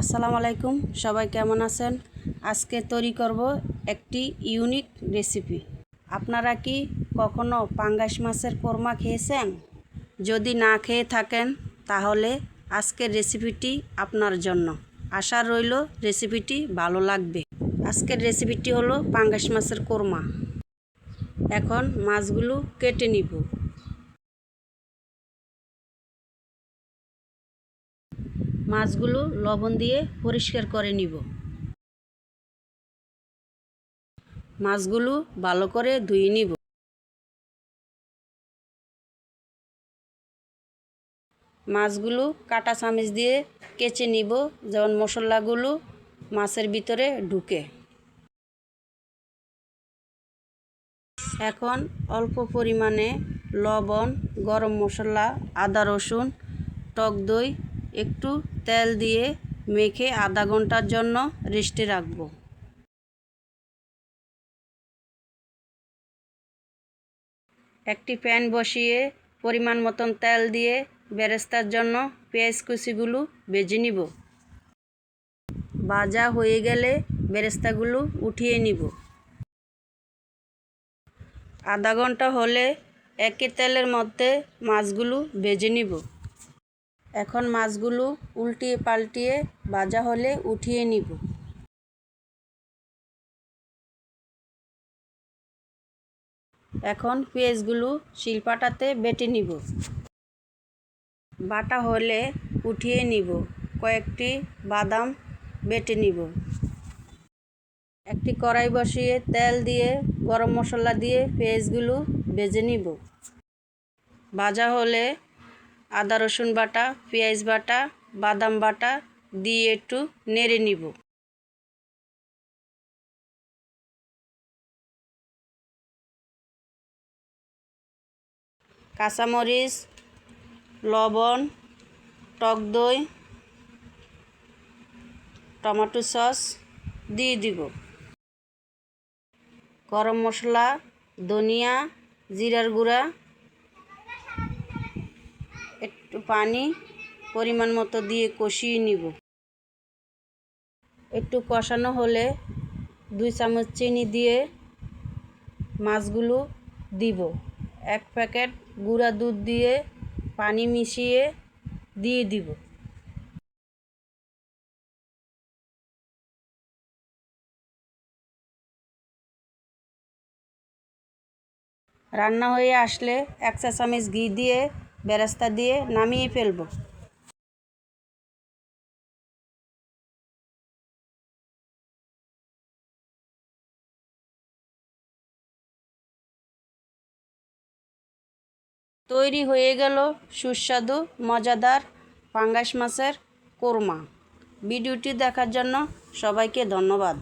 আসসালামু আলাইকুম, সবাই কেমন আছেন? আজকে তৈরি করব একটি ইউনিক রেসিপি। আপনারা কি কখনো পাঙ্গাস মাছের কোরমা খেয়েছেন? যদি না খেয়ে থাকেন, তাহলে আজকের রেসিপিটি আপনার জন্য। আশা রইল রেসিপিটি ভালো লাগবে। আজকের রেসিপিটি হলো পাঙ্গাস মাছের কোরমা। এখন মাছগুলো কেটে নিব। মাছগুলো লবণ দিয়ে পরিষ্কার করে নিব। মাছগুলো ভালো করে ধুয়ে নিব। মাছগুলো কাটা চামচ দিয়ে কেচে নিব যেমন মশলাগুলো মাছের ভিতরে ঢুকে। এখন অল্প পরিমাণে লবণ, গরম মশলা, আদা রসুন, টক দই একটু তেল দিয়ে মেখে আধা ঘণ্টার জন্য রেস্টে রাখব। একটি প্যান বসিয়ে পরিমাণ মতন তেল দিয়ে বেরেস্তার জন্য পেঁয়াজ কুচিগুলো ভেজে নিব। ভাজা হয়ে গেলে বেরেস্তাগুলো উঠিয়ে নিব। আধা ঘণ্টা হলে একই তেলের মধ্যে মাছগুলো ভেজে নিব। এখন মাছগুলো উল্টিয়ে পাল্টিয়ে ভাজা হলে উঠিয়ে নিব। এখন পেঁয়াজগুলো শিলপাটাতে বেটে নিব। বাটা হলে উঠিয়ে নিব। কয়েকটি বাদাম বেটে নিব। একটি কড়াই বসিয়ে তেল দিয়ে, গরম মশলা দিয়ে পেঁয়াজগুলো ভেজে নিব। ভাজা হলে আদা, রসুন বাটা, পেঁয়াজ বাটা, বাদাম বাটা দিয়ে একটু নেড়ে নিব। কাঁচামরিচ, লবণ, টক দই, টমেটো সস দিয়ে দিব। গরম মশলা, ধনিয়া, জিরার গুঁড়া একটু পানি পরিমাণ মতো দিয়ে কষিয়ে নিব। একটু কষানো হলে দুই চামচ চিনি দিয়ে মাছগুলো দিব। এক প্যাকেট গুঁড়া দুধ দিয়ে পানি মিশিয়ে দিয়ে দিব। রান্না হয়ে আসলে এক চা চামচ ঘি দিয়ে বেরেস্তা দিয়ে নামিয়ে ফেলব। তৈরি হয়ে গেল সুস্বাদু, মজাদার পাঙ্গাস মাছের কোরমা। ভিডিওটি দেখার জন্য সবাইকে ধন্যবাদ।